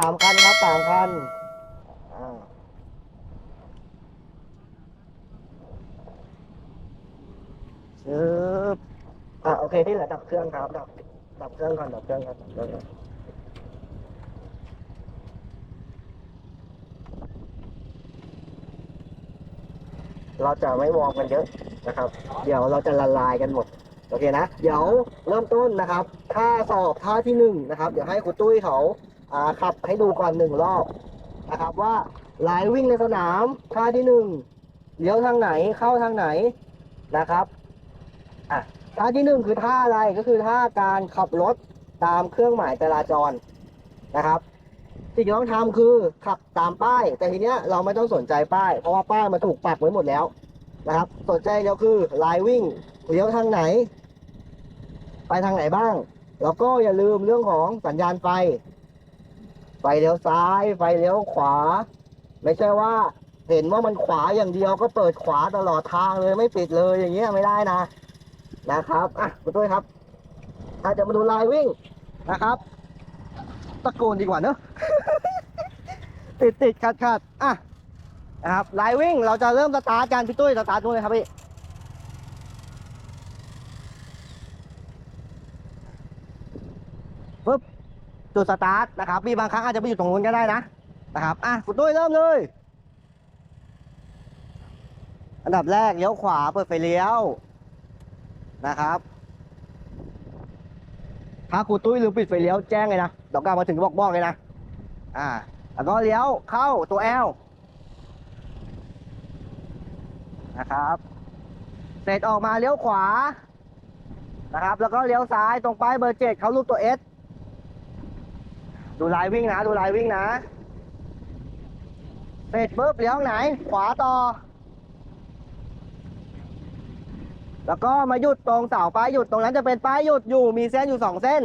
สามคันครับสามคันอ่าชึบอะโอเคที่เหลือดับเครื่องครับ ดับ ดับเครื่องก่อน ดับเครื่องก่อนดับเครื่องก่อนเราจะไม่วอร์มกันเยอะนะครับ เดี๋ยวเราจะละลายกันหมด โอเคนะ เดี๋ยวเริ่มต้นนะครับท่าสอบท่าที่หนึ่งนะครับ เดี๋ยวให้ครูตุ้ยเขา ขับให้ดูก่อนหนึ่งรอบนะครับว่าลายวิ่งในสนามท่าที่หนึ่งเลี้ยวทางไหนเข้าทางไหนนะครับอะท่าที่หนึ่งคือท่าอะไรก็คือท่าการขับรถตามเครื่องหมายจราจรนะครับสิ่งที่ต้องทำคือขับตามป้าย แต่ทีเนี้ยเราไม่ต้องสนใจป้าย เพราะว่าป้ายมันถูกปักไว้หมดแล้วนะครับ สนใจเดียวคือลายวิ่งเลี้ยวทางไหน ไปทางไหนบ้าง แล้วก็อย่าลืมเรื่องของสัญญาณไฟ ไฟเลี้ยวซ้าย ไฟเลี้ยวขวา ไม่ใช่ว่า เห็นว่ามันขวาอย่างเดียวก็เปิดขวาตลอดทางเลยไม่ปิดเลยอย่างเงี้ยไม่ได้นะ นะครับอะคุณตุ้ยครับอาจจะมาดูลายวิ่งนะครับ ตะโกนดีกว่าเนอะติดติดขัดขัดอะนะครับลายวิ่งเราจะเริ่มสตาร์ทกันพี่ตุ้ยสตาร์ทดูเลยครับพี่ปุ๊บ จุดสตาร์ทนะครับมีบางครั้งอาจจะไปอยู่ตรงนู้นก็ได้นะนะครับอะคุณตุ้ยเริ่มเลย อันดับแรกเลี้ยวขวาเปิดไฟเลี้ยวนะครับ ถ้าครูตุ้ยลืมปิดไฟเลี้ยวแจ้งเลยนะดี๋ยวกลับมาถึงบอกบอกเลยนะอ่าแล้วก็เลี้ยวเข้าตัวแอลนะครับ เสร็จออกมาเลี้ยวขวานะครับ แล้วก็เลี้ยวซ้ายตรงป้ายเบอร์เจ็ดเขารูปตัวเอส ดูลายวิ่งนะ ดูลายวิ่งนะเสร็จปุ๊บเลี้ยวไหน ขวาต่อ แล้วก็มาหยุดตรงเสาป้ายหยุดตรงนั้นจะเป็นป้ายหยุดอยู่มีเส้นอยู่สองเส้น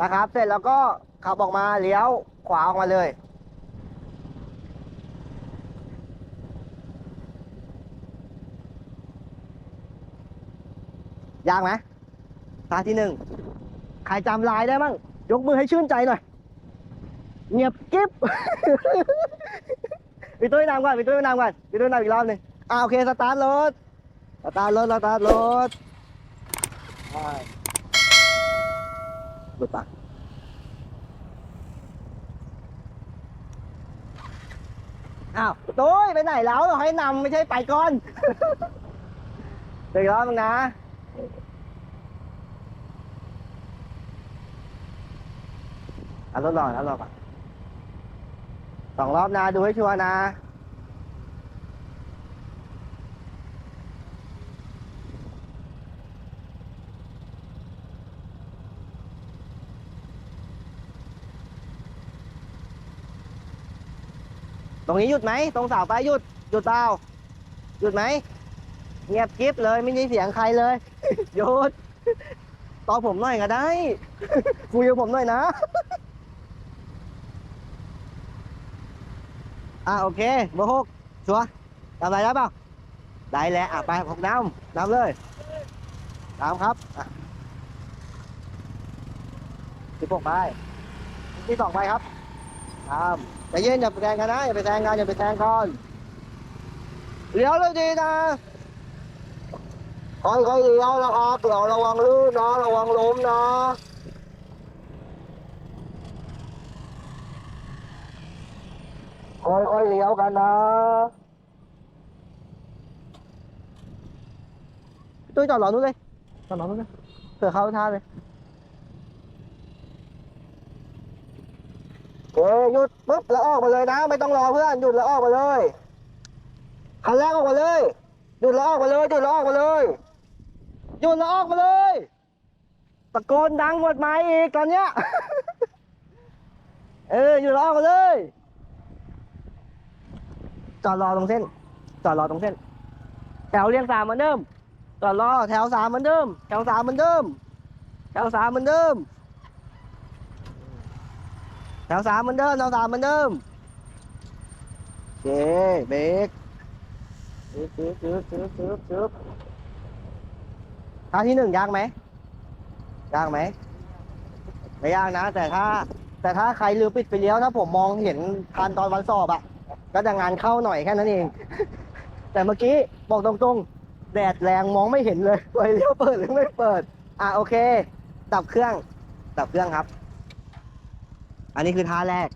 นะครับ เสร็จแล้วก็ขับออกมาเลี้ยวขวาออกมาเลยยากไหมตาที่หนึ่งใครจำลายได้บ้างยกมือให้ชื่นใจหน่อย เงียบกิ๊บพี่ตุ้ยนำก่อนพี่ตุ้ยนำก่อนพี่ตุ้ยนำอีกรอบหนึ่งอ่าโอเคสตาร์ทรถสตาร์ทรถสตาร์ทรถไปหลุดปะอ้าวตุ้ยไปไหนแล้วเราให้นำไม่ใช่ไปก่อนเดี๋ยวอีกรอบนึงนะเอารถรอเอารถก่อน สองรอบนะ ดูให้ชัวร์นะตรงนี้หยุดไหมตรงเสาไฟหยุดหยุดเปล่าหยุดไหมเงียบกริบเลยไม่มีเสียงใครเลยหยุดตอบผมหน่อยก็ได้คุยกับผมหน่อยนะ อะโอเคเบอร์หกชัวร์ทำอะไรได้เปล่าได้แล้วอะไปหกน้ำน้ำเลยตามครับอะสิบหกไปที่สองไปครับตามใจเย็นอย่าไปแซงกันนะอย่าไปแซงกันอย่าไปแซงก่อนเลี้ยวเลยดีนะค่อยๆเลี้ยวนะครับเดี๋ยวระวังลื่นนะระวังล้มนะ ค่อยๆเลี้ยวกันนะตุ้ยจอดรอนู้นเลยจอดรอนู้นเลยเผื่อเข้าท่าเลยโอเคหยุดปุ๊บแล้วออกมาเลยนะ ไม่ต้องรอเพื่อนหยุดแล้วออกมาเลยคันแรกออกมาเลยหยุดแล้วออกมาเลยหยุดแล้วออกมาเลยหยุดแล้วออกมาเลยตะโกนดังหมดไม้อีกตอนเนี้ยเออหยุดแล้วออกมาเลย จอดรอตรงเส้น จอดรอตรงเส้น แถวเรียงสามเหมือนเดิม จอดรอแถวสามเหมือนเดิม แถวสามเหมือนเดิม แถวสามเหมือนเดิม แถวสามเหมือนเดิม แถวสามเหมือนเดิมโอเคเบรกจึ๊บจึ๊บจึ๊บจึ๊บจึ๊บจึ๊บท่าที่หนึ่งยากไหมยากไหมไม่ยากนะ แต่ถ้า แต่ถ้าใครลืมปิดไฟเลี้ยวถ้าผมมองเห็นทันตอนวันสอบอะ ก็จะงานเข้าหน่อยแค่นั้นเอง แต่เมื่อกี้บอกตรงๆ แดดแรงมองไม่เห็นเลยไฟเลี้ยวเปิดหรือไม่เปิด อะโอเค ดับเครื่อง ดับเครื่องครับ อันนี้คือท่าแรก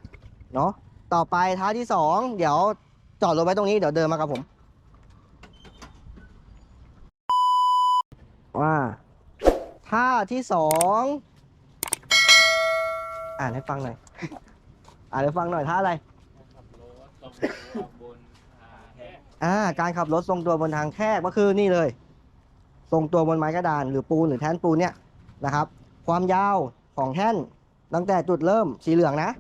เนาะ ต่อไปท่าที่สองเดี๋ยวจอดรถไว้ตรงนี้เดี๋ยวเดินมากับผม ว่าท่าที่สองอ่านให้ฟังหน่อย อ่านให้ฟังหน่อยท่าอะไร อ่าการขับรถทรงตัวบนทางแคบก็คือนี่เลย ทรงตัวบนไม้กระดาน หรือปูนหรือแท่นปูนเนี่ยนะครับ ความยาวของแท่นตั้งแต่จุดเริ่มสีเหลืองนะ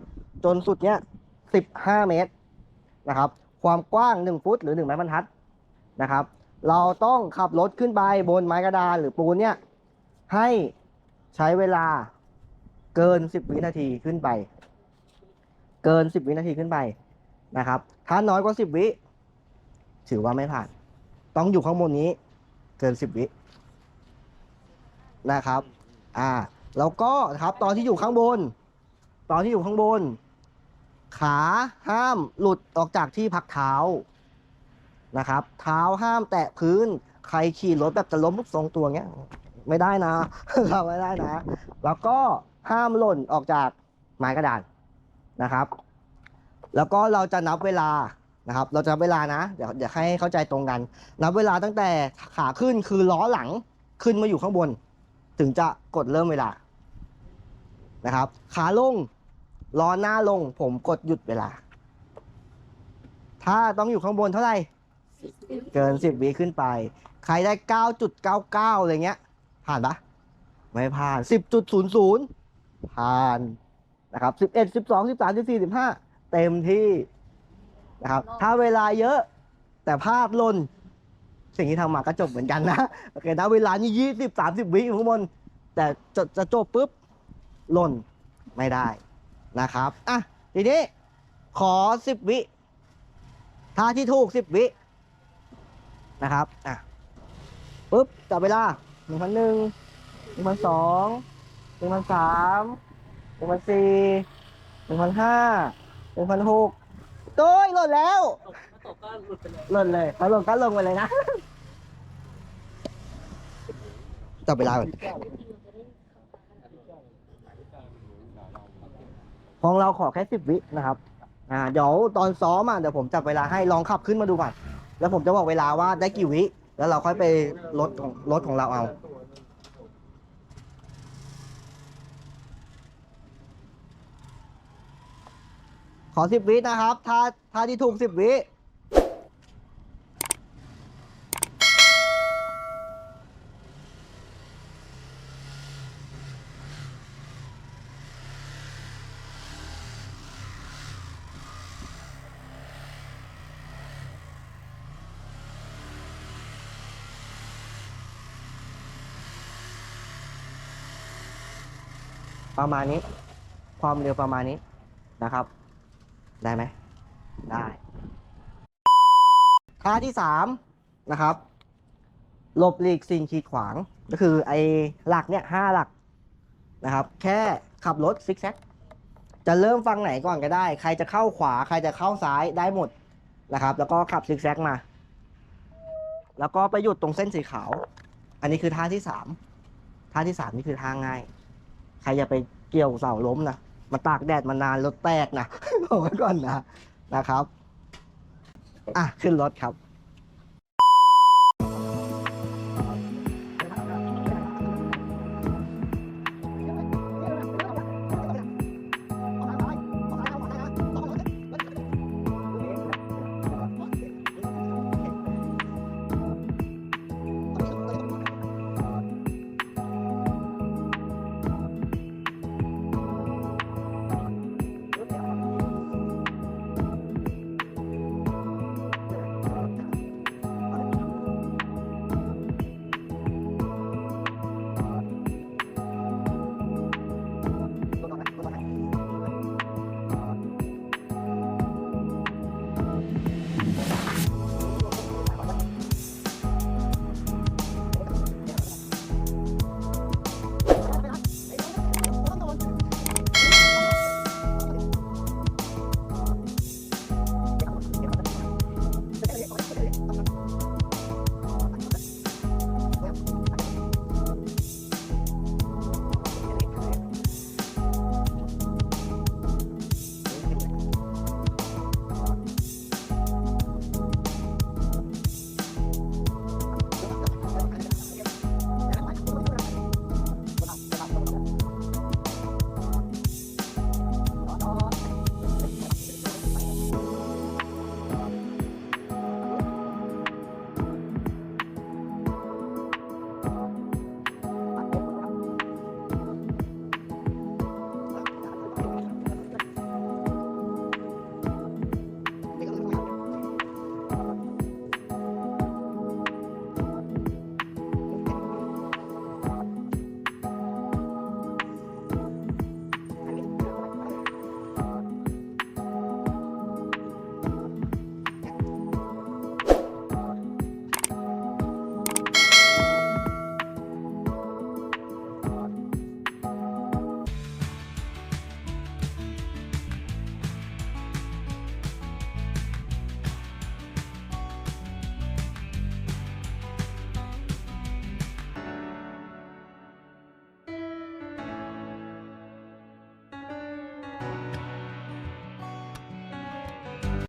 จนสุดเนี้ย15เมตรนะครับ ความกว้าง1ฟุตหรือ1ไม้บรรทัดนะครับ เราต้องขับรถขึ้นไปบนไม้กระดานหรือปูนเนี่ยให้ใช้เวลาเกิน10วินาทีขึ้นไป เกิน10วินาทีขึ้นไปนะครับ ถ้าน้อยกว่า10วิ ถือว่าไม่ผ่าน ต้องอยู่ข้างบนนี้ เกิน10วินะครับ อ่า แล้วก็ครับตอนที่อยู่ข้างบน ตอนที่อยู่ข้างบน ขาห้ามหลุดออกจากที่พักเท้านะครับ เท้าห้ามแตะพื้น ใครขี่รถแบบจะล้มลุกทรงตัวเงี้ย ไม่ได้นะเราไม่ได้นะ แล้วก็ห้ามหล่นออกจากไม้กระดานนะครับ แล้วก็เราจะนับเวลา นะครับเราจะนับเวลานะเดี๋ยวเดี๋ยวให้เข้าใจตรงกัน นับเวลาตั้งแต่ขาขึ้นคือล้อหลังขึ้นมาอยู่ข้างบน ถึงจะกดเริ่มเวลานะครับ ขาลงล้อหน้าลง ผมกดหยุดเวลา ถ้าต้องอยู่ข้างบนเท่าไหร่เกินสิบวิขึ้นไป ใครได้เก้าจุดเก้าเก้าอะไรเงี้ย ผ่านปะไม่ผ่านสิบจุดศูนย์ศูนย์ผ่านนะครับสิบเอ็ดสิบสองสิบสามสิบสี่สิบห้าเต็มที่ นะครับ ถ้าเวลาเยอะแต่พลาดหล่นสิ่งที่ทำมาก็จบเหมือนกันนะโอเคนะเวลานี่ยี่สิบสามสิบวิอยู่ข้างบนแต่จะจะจบปุ๊บหล่นไม่ได้นะครับอะทีนี้ขอสิบวิท่าที่ถูกสิบวินะครับอะปุ๊บจับเวลาหนึ่งพันหนึ่งหนึ่งพันสองหนึ่งพันสามหนึ่งพันสี่หนึ่งพันห้าหนึ่งพันหก โต้ยหล่นแล้ว ตกก็หลุดไปเลยหล่นเลยเขาลงก็ลงไปเลยนะ จับเวลาก่อนของเราขอแค่สิบวินะครับ อ่า เดี๋ยวตอนซ้อมอะ เดี๋ยวผมจับเวลาให้ลองขับขึ้นมาดูก่อน แล้วผมจะบอกเวลาว่าได้กี่วิ แล้วเราค่อยไปลดของลดของเราเอา ขอสิบวินะครับถ้าถ้าที่ถูกสิบวิประมาณนี้ ความเร็วประมาณนี้นะครับ ได้ไหม ได้ท่าที่สามนะครับหลบหลีกสิ่งขีดขวาง ก็คือไอ้หลักเนี่ยห้าหลักนะครับ แค่ขับรถซิกแซกจะเริ่มฟังไหนก่อนก็ได้ ใครจะเข้าขวา ใครจะเข้าซ้ายได้หมดนะครับ แล้วก็ขับซิกแซกมา แล้วก็ไปหยุดตรงเส้นสีขาว อันนี้คือท่าที่สามท่าที่สามนี่คือท่าง่าย ใครอย่าไปเกี่ยวเสาล้มนะ มาตากแดดมานานรถแตกนะบอกไว้ก่อนนะนะครับ อะ ขึ้นรถครับ